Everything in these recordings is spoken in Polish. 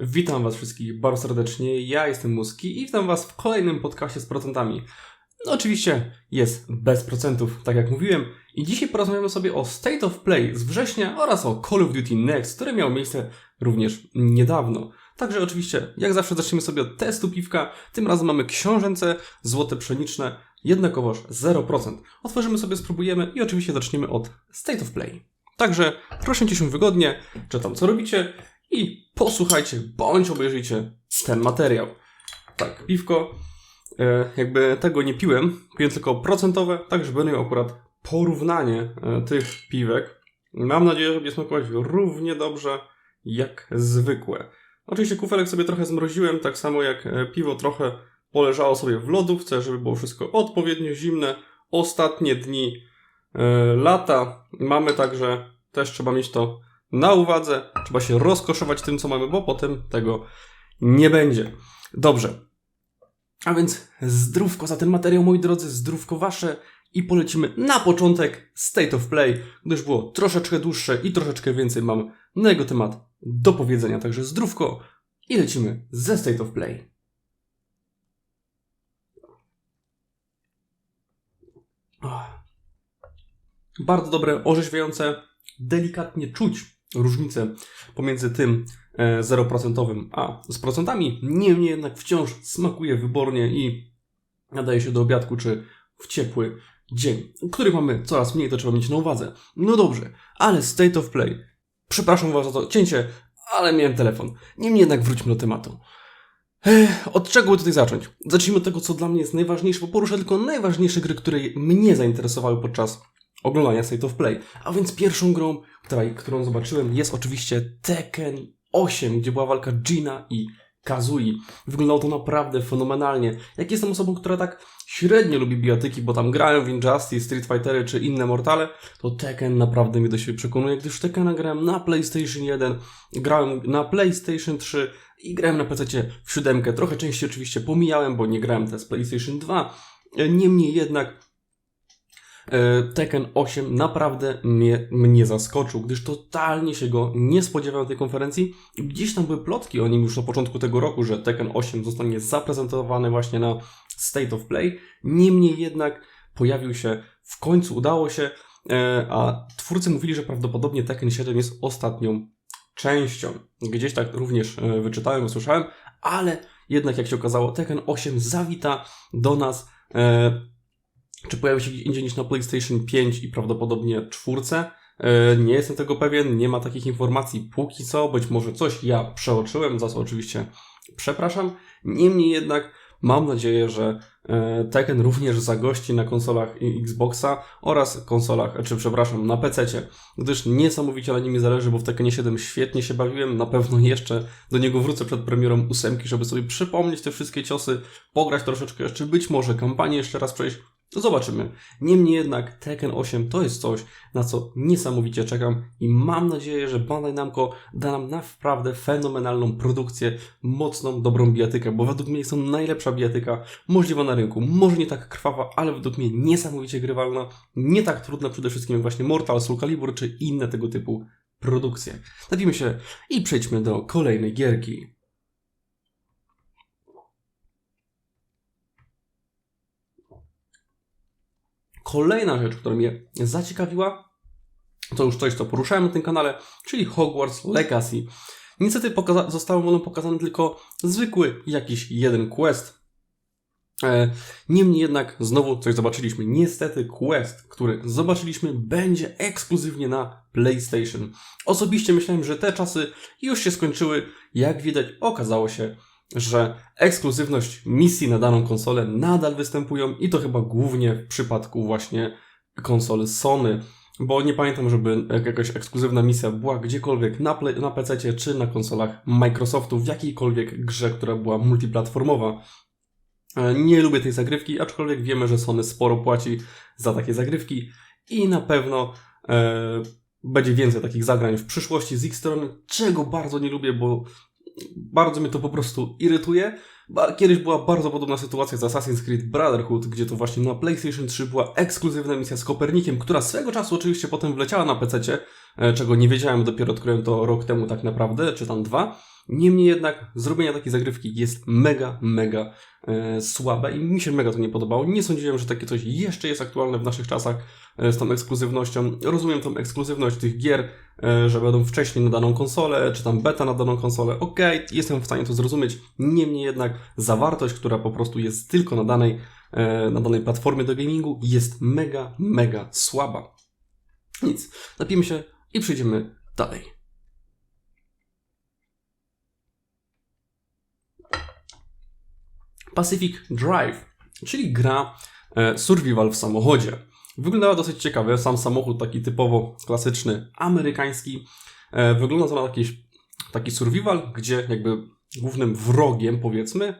Witam Was wszystkich bardzo serdecznie. Ja jestem Muski i witam Was w kolejnym podcaście z procentami. No oczywiście jest bez procentów, tak jak mówiłem. I dzisiaj porozmawiamy sobie o State of Play z września oraz o Call of Duty Next, które miało miejsce również niedawno. Także oczywiście, jak zawsze zaczniemy sobie od testu piwka. Tym razem mamy książęce, złote pszeniczne, jednakowoż 0%. Otworzymy sobie, spróbujemy i oczywiście zaczniemy od State of Play. Także proszę się wygodnie, czy tam co robicie i posłuchajcie, bądź obejrzyjcie ten materiał. Tak, piwko, e, jakby tego nie piłem, piłem tylko procentowe, tak żeby będę miał akurat porównanie e, tych piwek. Mam nadzieję, że będzie smakować równie dobrze jak zwykłe. Oczywiście kufelek sobie trochę zmroziłem, tak samo jak e, piwo trochę poleżało sobie w lodówce, żeby było wszystko odpowiednio zimne. Ostatnie dni lata mamy także, też trzeba mieć to na uwadze. Trzeba się rozkoszować tym, co mamy, bo potem tego nie będzie. Dobrze. A więc zdrówko za ten materiał, moi drodzy, zdrówko wasze i polecimy na początek State of Play, gdyż było troszeczkę dłuższe i troszeczkę więcej mam na jego temat do powiedzenia. Także zdrówko i lecimy ze State of Play. Bardzo dobre, orzeźwiające, delikatnie czuć różnicę pomiędzy tym e, 0% a z procentami. Niemniej jednak wciąż smakuje wybornie i nadaje się do obiadku czy w ciepły dzień, który mamy coraz mniej, to trzeba mieć na uwadze. No dobrze, ale State of Play. Przepraszam Was za to cięcie, ale miałem telefon. Niemniej jednak wróćmy do tematu. Ech, od czego tutaj zacząć? Zacznijmy od tego, co dla mnie jest najważniejsze, bo poruszę tylko najważniejsze gry, które mnie zainteresowały podczas oglądania State of Play. A więc pierwszą grą, którą zobaczyłem, jest oczywiście Tekken 8, gdzie była walka Gina i Kazui. Wyglądało to naprawdę fenomenalnie. Jak jestem osobą, która tak średnio lubi bijatyki, bo tam grałem w Injustice, Street Fightery czy inne Mortale, to Tekken naprawdę mnie do siebie przekonuje, gdyż w Tekkena grałem na PlayStation 1, grałem na PlayStation 3 i grałem na PC w siódemkę. Trochę częściej oczywiście pomijałem, bo nie grałem też PlayStation 2. Niemniej jednak Tekken 8 naprawdę mnie, mnie zaskoczył, gdyż totalnie się go nie spodziewałem tej konferencji. Gdzieś tam były plotki o nim już na początku tego roku, że Tekken 8 zostanie zaprezentowany właśnie na State of Play. Niemniej jednak pojawił się, w końcu udało się, e, a twórcy mówili, że prawdopodobnie Tekken 7 jest ostatnią częścią. Gdzieś tak również e, wyczytałem, usłyszałem, ale jednak jak się okazało, Tekken 8 zawita do nas czy pojawi się gdzieś indziej niż na PlayStation 5 i prawdopodobnie czwórce. E, nie jestem tego pewien, nie ma takich informacji póki co, być może coś ja przeoczyłem, za co oczywiście przepraszam. Niemniej jednak mam nadzieję, że e, Tekken również zagości na konsolach Xboxa oraz konsolach, czy przepraszam, na PC, gdyż niesamowicie na nimi zależy, bo w Tekkenie 7 świetnie się bawiłem, na pewno jeszcze do niego wrócę przed premierą ósemki, żeby sobie przypomnieć te wszystkie ciosy, pograć troszeczkę jeszcze, być może kampanię jeszcze raz przejść, Zobaczymy. Niemniej jednak Tekken 8 to jest coś, na co niesamowicie czekam i mam nadzieję, że Bandai Namco da nam naprawdę fenomenalną produkcję, mocną, dobrą bijatykę, bo według mnie jest to najlepsza bijatyka możliwa na rynku. Może nie tak krwawa, ale według mnie niesamowicie grywalna, nie tak trudna przede wszystkim jak właśnie Mortal, Soul Calibur czy inne tego typu produkcje. Nawimy się i przejdźmy do kolejnej gierki. Kolejna rzecz, która mnie zaciekawiła, to już coś, co poruszałem na tym kanale, czyli Hogwarts Legacy. Niestety poka- zostało ono pokazane tylko zwykły jakiś jeden quest. E, niemniej jednak znowu coś zobaczyliśmy. Niestety quest, który zobaczyliśmy, będzie ekskluzywnie na PlayStation. Osobiście myślałem, że te czasy już się skończyły. Jak widać, okazało się, że ekskluzywność misji na daną konsolę nadal występują i to chyba głównie w przypadku właśnie konsol Sony, bo nie pamiętam, żeby jakaś ekskluzywna misja była gdziekolwiek na, na PC czy na konsolach Microsoftu w jakiejkolwiek grze, która była multiplatformowa. E, nie lubię tej zagrywki, aczkolwiek wiemy, że Sony sporo płaci za takie zagrywki i na pewno e, będzie więcej takich zagrań w przyszłości z ich strony, czego bardzo nie lubię, bo bardzo mnie to po prostu irytuje. Kiedyś była bardzo podobna sytuacja z Assassin's Creed Brotherhood, gdzie to właśnie na PlayStation 3 była ekskluzywna misja z Kopernikiem, która swego czasu oczywiście potem wleciała na PC, czego nie wiedziałem, dopiero odkryłem to rok temu tak naprawdę, czy tam dwa. Niemniej jednak zrobienie takiej zagrywki jest mega, mega e, słabe i mi się mega to nie podobało. Nie sądziłem, że takie coś jeszcze jest aktualne w naszych czasach e, z tą ekskluzywnością. Rozumiem tą ekskluzywność tych gier, e, że będą wcześniej na daną konsolę, czy tam beta na daną konsolę. Okej, jestem w stanie to zrozumieć. Niemniej jednak zawartość, która po prostu jest tylko na danej, e, na danej platformie do gamingu jest mega, mega słaba. Nic, napijmy się i przejdziemy dalej. Pacific Drive, czyli gra e, survival w samochodzie. Wyglądała dosyć ciekawie, sam samochód taki typowo klasyczny, amerykański. E, Wygląda to na taki survival, gdzie jakby głównym wrogiem, powiedzmy,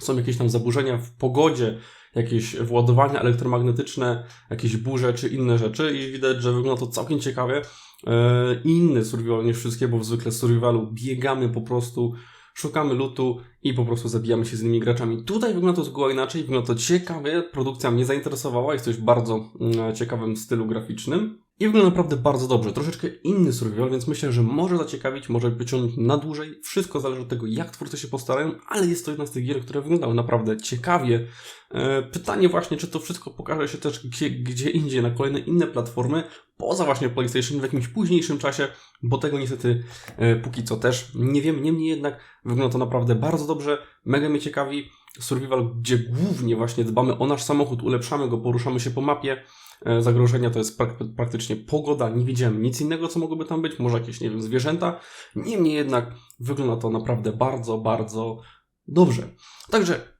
są jakieś tam zaburzenia w pogodzie, jakieś władowania elektromagnetyczne, jakieś burze czy inne rzeczy i widać, że wygląda to całkiem ciekawie. E, Inny survival niż wszystkie, bo w zwykle survivalu biegamy po prostu, szukamy lutu i po prostu zabijamy się z innymi graczami. Tutaj wygląda to zgoła inaczej, wygląda to ciekawie, produkcja mnie zainteresowała, jest coś w bardzo mm, ciekawym stylu graficznym. I wygląda naprawdę bardzo dobrze. Troszeczkę inny survival, więc myślę, że może zaciekawić, może wyciągnąć na dłużej. Wszystko zależy od tego, jak twórcy się postarają, ale jest to jedna z tych gier, które wyglądały naprawdę ciekawie. E, Pytanie właśnie, czy to wszystko pokaże się też gdzie, gdzie indziej, na kolejne inne platformy, poza właśnie PlayStation w jakimś późniejszym czasie, bo tego niestety e, póki co też nie wiem. Niemniej jednak wygląda to naprawdę bardzo dobrze, mega mnie ciekawi. Survival, gdzie głównie właśnie dbamy o nasz samochód, ulepszamy go, poruszamy się po mapie. E, Zagrożenia to jest prak- praktycznie pogoda, nie widziałem nic innego, co mogłoby tam być, może jakieś, nie wiem, zwierzęta. Niemniej jednak wygląda to naprawdę bardzo, bardzo dobrze. Także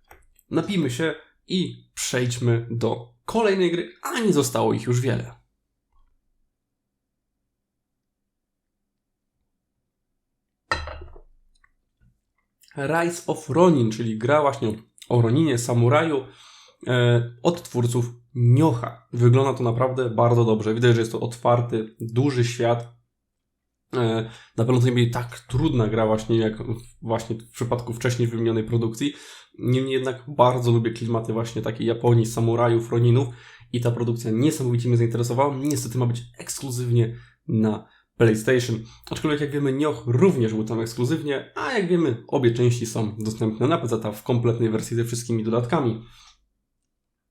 napijmy się i przejdźmy do kolejnej gry, a nie zostało ich już wiele. Rise of Ronin, czyli gra właśnie o Roninie, samuraju e, od twórców Niocha. Wygląda to naprawdę bardzo dobrze. Widać, że jest to otwarty, duży świat. E, na pewno to nie będzie tak trudna gra właśnie jak właśnie w przypadku wcześniej wymienionej produkcji. Niemniej jednak bardzo lubię klimaty właśnie takiej Japonii, samurajów, Roninów i ta produkcja niesamowicie mnie zainteresowała. Niestety ma być ekskluzywnie na PlayStation. Aczkolwiek jak wiemy, Nioh również był tam ekskluzywnie, a jak wiemy, obie części są dostępne na PC w kompletnej wersji ze wszystkimi dodatkami.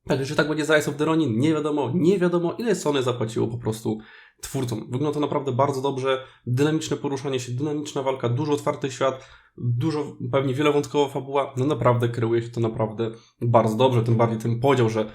Także czy tak będzie z Rise of the Ronin? Nie wiadomo, nie wiadomo ile Sony zapłaciło po prostu twórcom. Wygląda to naprawdę bardzo dobrze, dynamiczne poruszanie się, dynamiczna walka, dużo otwarty świat, dużo, pewnie wielowątkowa fabuła, no naprawdę kreuje się to naprawdę bardzo dobrze, tym bardziej ten podział, że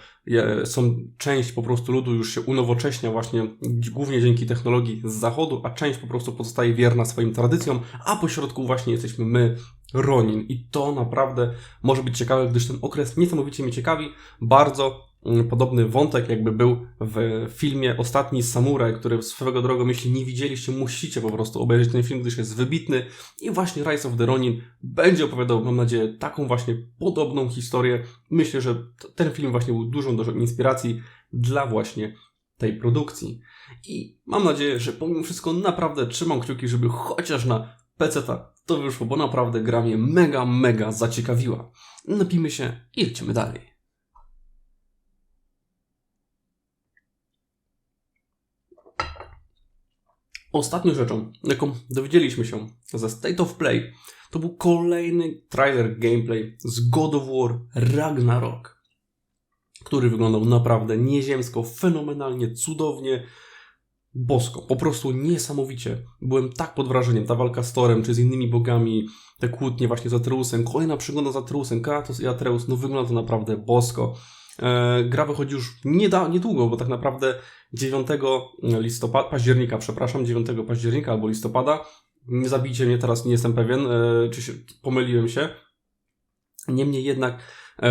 są część po prostu ludu już się unowocześnia właśnie głównie dzięki technologii z zachodu, a część po prostu pozostaje wierna swoim tradycjom, a po środku właśnie jesteśmy my, Ronin i to naprawdę może być ciekawe, gdyż ten okres niesamowicie mnie ciekawi, bardzo mm, podobny wątek jakby był w filmie Ostatni Samuraj, który swego drogą, jeśli nie widzieliście, musicie po prostu obejrzeć ten film, gdyż jest wybitny i właśnie Rise of the Ronin będzie opowiadał, mam nadzieję, taką właśnie podobną historię. Myślę, że ten film właśnie był dużą, dużą inspiracji dla właśnie tej produkcji. I mam nadzieję, że pomimo wszystko naprawdę trzymam kciuki, żeby chociaż na PC to wyszło, bo naprawdę gra mnie mega, mega zaciekawiła. Napijmy się i lecimy dalej. Ostatnią rzeczą, jaką dowiedzieliśmy się ze State of Play, to był kolejny trailer gameplay z God of War Ragnarok, który wyglądał naprawdę nieziemsko, fenomenalnie, cudownie, bosko, po prostu niesamowicie. Byłem tak pod wrażeniem, ta walka z Torem, czy z innymi bogami, te kłótnie właśnie z Atreusem, kolejna przygoda z Atreusem, Kratos i Atreus, no wygląda to naprawdę bosko. E, gra wychodzi już nie da, niedługo, bo tak naprawdę 9 listopada, października, przepraszam, 9 października albo listopada. Nie zabijcie mnie, teraz nie jestem pewien, e, czy się, pomyliłem się. Niemniej jednak e,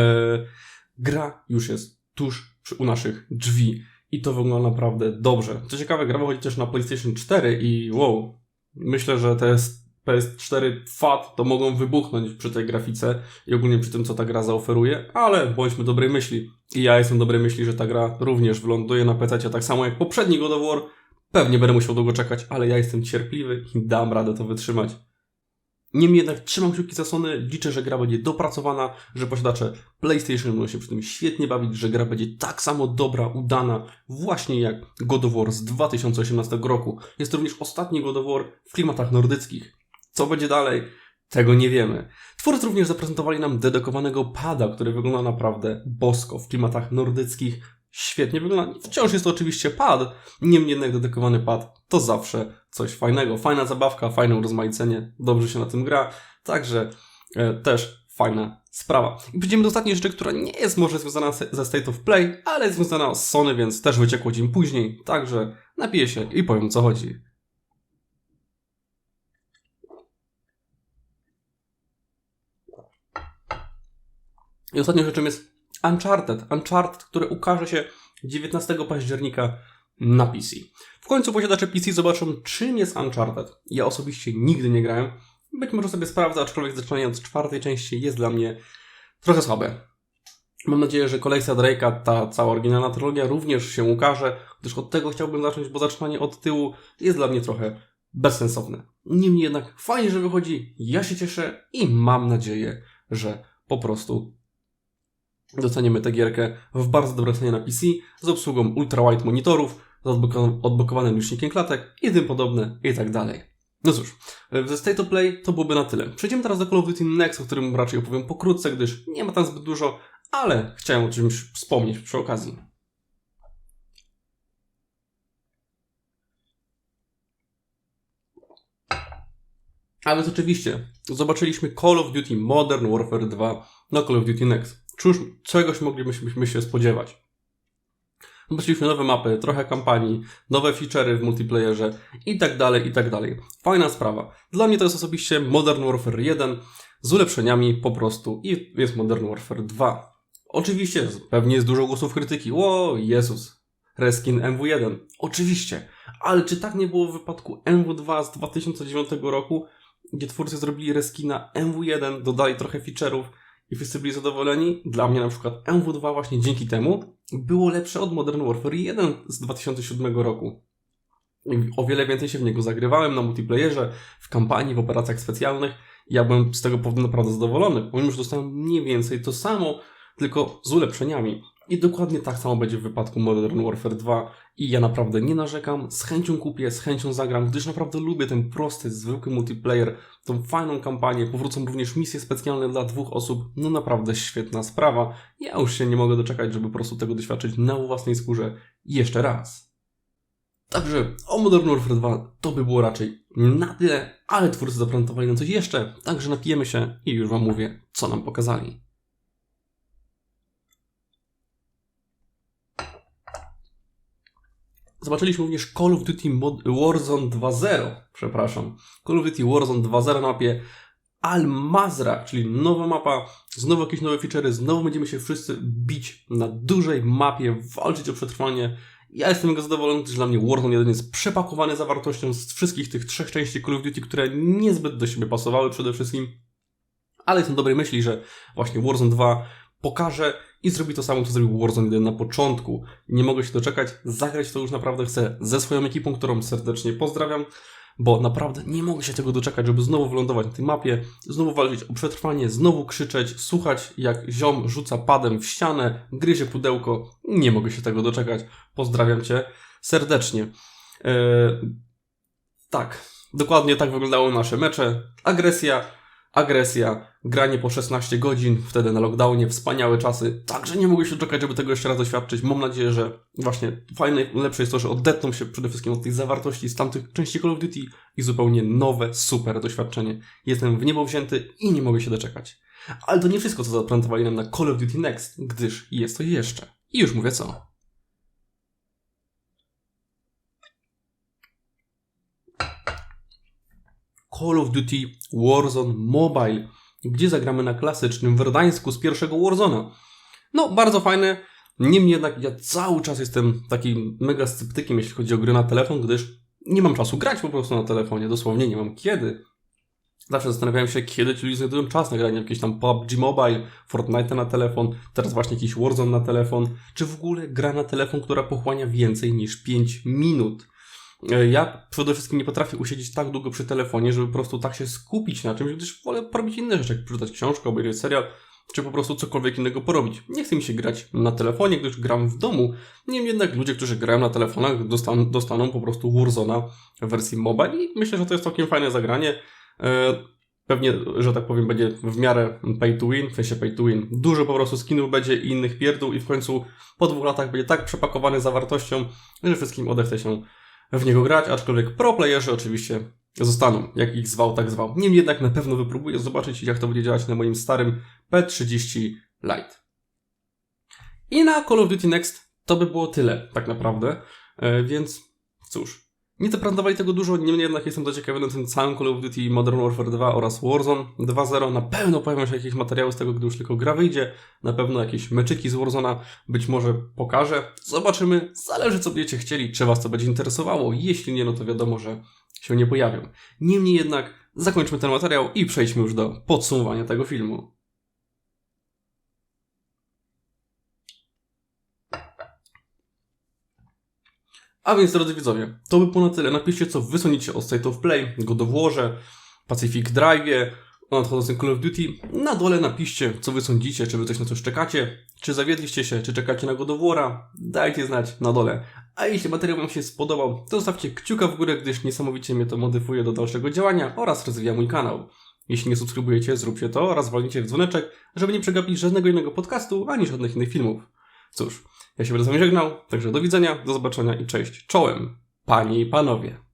gra już jest tuż u naszych drzwi i to wygląda naprawdę dobrze. Co ciekawe, gra wychodzi też na PlayStation 4 i wow, myślę, że jest PS4 FAT to mogą wybuchnąć przy tej grafice i ogólnie przy tym, co ta gra zaoferuje, ale bądźmy dobrej myśli. I ja jestem dobrej myśli, że ta gra również wyląduje na PC, tak samo jak poprzedni God of War. Pewnie będę musiał długo czekać, ale ja jestem cierpliwy i dam radę to wytrzymać. Niemniej jednak trzymam kciuki za Sony, liczę, że gra będzie dopracowana, że posiadacze PlayStation będą się przy tym świetnie bawić, że gra będzie tak samo dobra, udana, właśnie jak God of War z 2018 roku. Jest to również ostatni God of War w klimatach nordyckich. Co będzie dalej? Tego nie wiemy. Twórcy również zaprezentowali nam dedykowanego pada, który wygląda naprawdę bosko w klimatach nordyckich. Świetnie wygląda. Wciąż jest to oczywiście pad, niemniej jednak dedykowany pad to zawsze coś fajnego. Fajna zabawka, fajne urozmaicenie, dobrze się na tym gra, także e, też fajna sprawa. I przejdziemy do ostatniej rzeczy, która nie jest może związana ze State of Play, ale jest związana z Sony, więc też wyciekło dzień później, także napiję się i powiem co chodzi. I ostatnią rzeczą jest Uncharted. Uncharted, które ukaże się 19 października na PC. W końcu posiadacze PC zobaczą, czym jest Uncharted. Ja osobiście nigdy nie grałem. Być może sobie sprawdzę, aczkolwiek zaczynanie od czwartej części jest dla mnie trochę słabe. Mam nadzieję, że kolekcja Drake'a, ta cała oryginalna trylogia również się ukaże, gdyż od tego chciałbym zacząć, bo zaczynanie od tyłu jest dla mnie trochę bezsensowne. Niemniej jednak fajnie, że wychodzi, ja się cieszę i mam nadzieję, że po prostu Doceniamy tę gierkę w bardzo dobrej cenie na PC, z obsługą ultra-wide monitorów, z odblokowanym licznikiem klatek i tym podobne i tak dalej. No cóż, ze State of Play to byłoby na tyle. Przejdziemy teraz do Call of Duty Next, o którym raczej opowiem pokrótce, gdyż nie ma tam zbyt dużo, ale chciałem o czymś wspomnieć przy okazji. A więc oczywiście, zobaczyliśmy Call of Duty Modern Warfare 2 na Call of Duty Next. Cóż, czegoś moglibyśmy się spodziewać. Zobaczyliśmy nowe mapy, trochę kampanii, nowe feature'y w multiplayerze i tak dalej, i tak dalej. Fajna sprawa. Dla mnie to jest osobiście Modern Warfare 1 z ulepszeniami po prostu i jest Modern Warfare 2. Oczywiście, pewnie jest dużo głosów krytyki. O, Jezus, reskin MW1. Oczywiście, ale czy tak nie było w wypadku MW2 z 2009 roku, gdzie twórcy zrobili reskina MW1, dodali trochę feature'ów, i wszyscy byli zadowoleni. Dla mnie na przykład MW2 właśnie dzięki temu było lepsze od Modern Warfare 1 z 2007 roku. O wiele więcej się w niego zagrywałem na multiplayerze, w kampanii, w operacjach specjalnych. Ja byłem z tego powodu naprawdę zadowolony, pomimo że dostałem mniej więcej to samo, tylko z ulepszeniami. I dokładnie tak samo będzie w wypadku Modern Warfare 2 i ja naprawdę nie narzekam, z chęcią kupię, z chęcią zagram, gdyż naprawdę lubię ten prosty, zwykły multiplayer, tą fajną kampanię, powrócą również misje specjalne dla dwóch osób, no naprawdę świetna sprawa. Ja już się nie mogę doczekać, żeby po prostu tego doświadczyć na własnej skórze jeszcze raz. Także o Modern Warfare 2 to by było raczej na tyle, ale twórcy zaprezentowali nam coś jeszcze, także napijemy się i już Wam mówię, co nam pokazali. Zobaczyliśmy również Call of Duty Warzone 2.0, przepraszam. Call of Duty Warzone 2.0 na mapie Al-Mazra, czyli nowa mapa, znowu jakieś nowe feature'y, znowu będziemy się wszyscy bić na dużej mapie, walczyć o przetrwanie. Ja jestem mega zadowolony, gdyż dla mnie Warzone 1 jest przepakowany zawartością z wszystkich tych trzech części Call of Duty, które niezbyt do siebie pasowały przede wszystkim. Ale jestem dobrej myśli, że właśnie Warzone 2 pokaże i zrobi to samo, co zrobił Warzone 1 na początku. Nie mogę się doczekać, zagrać to już naprawdę chcę ze swoją ekipą, którą serdecznie pozdrawiam, bo naprawdę nie mogę się tego doczekać, żeby znowu wylądować na tej mapie, znowu walczyć o przetrwanie, znowu krzyczeć, słuchać jak ziom rzuca padem w ścianę, gryzie pudełko. Nie mogę się tego doczekać. Pozdrawiam Cię serdecznie. Eee, tak, dokładnie tak wyglądały nasze mecze. Agresja, agresja, granie po 16 godzin, wtedy na lockdownie, wspaniałe czasy. Także nie mogę się doczekać, żeby tego jeszcze raz doświadczyć. Mam nadzieję, że właśnie fajne, lepsze jest to, że odetną się przede wszystkim od tej zawartości z tamtych części Call of Duty i zupełnie nowe, super doświadczenie. Jestem w niebo wzięty i nie mogę się doczekać. Ale to nie wszystko, co zaprezentowali nam na Call of Duty Next, gdyż jest to jeszcze. I już mówię co. Call of Duty Warzone Mobile, gdzie zagramy na klasycznym Werdańsku z pierwszego Warzona. No, bardzo fajne. Niemniej jednak ja cały czas jestem takim mega sceptykiem, jeśli chodzi o gry na telefon, gdyż nie mam czasu grać po prostu na telefonie, dosłownie nie mam kiedy. Zawsze zastanawiałem się, kiedy ci ludzie znajdują czas na granie jakieś tam PUBG Mobile, Fortnite na telefon, teraz właśnie jakiś Warzone na telefon, czy w ogóle gra na telefon, która pochłania więcej niż 5 minut. E, Ja przede wszystkim nie potrafię usiedzieć tak długo przy telefonie, żeby po prostu tak się skupić na czymś, gdyż wolę porobić inne rzeczy, jak przeczytać książkę, obejrzeć serial, czy po prostu cokolwiek innego porobić. Nie chce mi się grać na telefonie, gdyż gram w domu. Niemniej jednak ludzie, którzy grają na telefonach, dostaną, dostaną po prostu Warzona w wersji mobile i myślę, że to jest całkiem fajne zagranie. E, Pewnie, że tak powiem, będzie w miarę pay to win, w sensie pay to win. Dużo po prostu skinów będzie i innych pierdół i w końcu po dwóch latach będzie tak przepakowany zawartością, że wszystkim odechce się w niego grać, aczkolwiek pro playerzy oczywiście zostaną, jak ich zwał, tak zwał. Niemniej jednak na pewno wypróbuję zobaczyć, jak to będzie działać na moim starym P30 Lite. I na Call of Duty Next to by było tyle, tak naprawdę. E, więc cóż, nie zaprezentowali tego dużo, niemniej jednak jestem zaciekawiony tym całym Call of Duty Modern Warfare 2 oraz Warzone 2.0. Na pewno pojawią się jakieś materiały z tego, gdy już tylko gra wyjdzie. Na pewno jakieś meczyki z Warzona być może pokażę. Zobaczymy. Zależy co będziecie chcieli, czy was to będzie interesowało. Jeśli nie, no to wiadomo, że się nie pojawią. Niemniej jednak zakończmy ten materiał i przejdźmy już do podsumowania tego filmu. A więc, drodzy widzowie, to by było na tyle. Napiszcie, co wy sądzicie o State of Play, God of Warze, Pacific Drive, o nadchodzącym Call of Duty. Na dole napiszcie, co wy sądzicie, czy wy coś na coś czekacie, czy zawiedliście się, czy czekacie na God of War'a. Dajcie znać na dole. A jeśli materiał wam się spodobał, to zostawcie kciuka w górę, gdyż niesamowicie mnie to motywuje do dalszego działania oraz rozwija mój kanał. Jeśli nie subskrybujecie, zróbcie to oraz walnijcie w dzwoneczek, żeby nie przegapić żadnego innego podcastu, ani żadnych innych filmów. Cóż, ja się będę z wami żegnał, także do widzenia, do zobaczenia i cześć. Czołem, panie i panowie.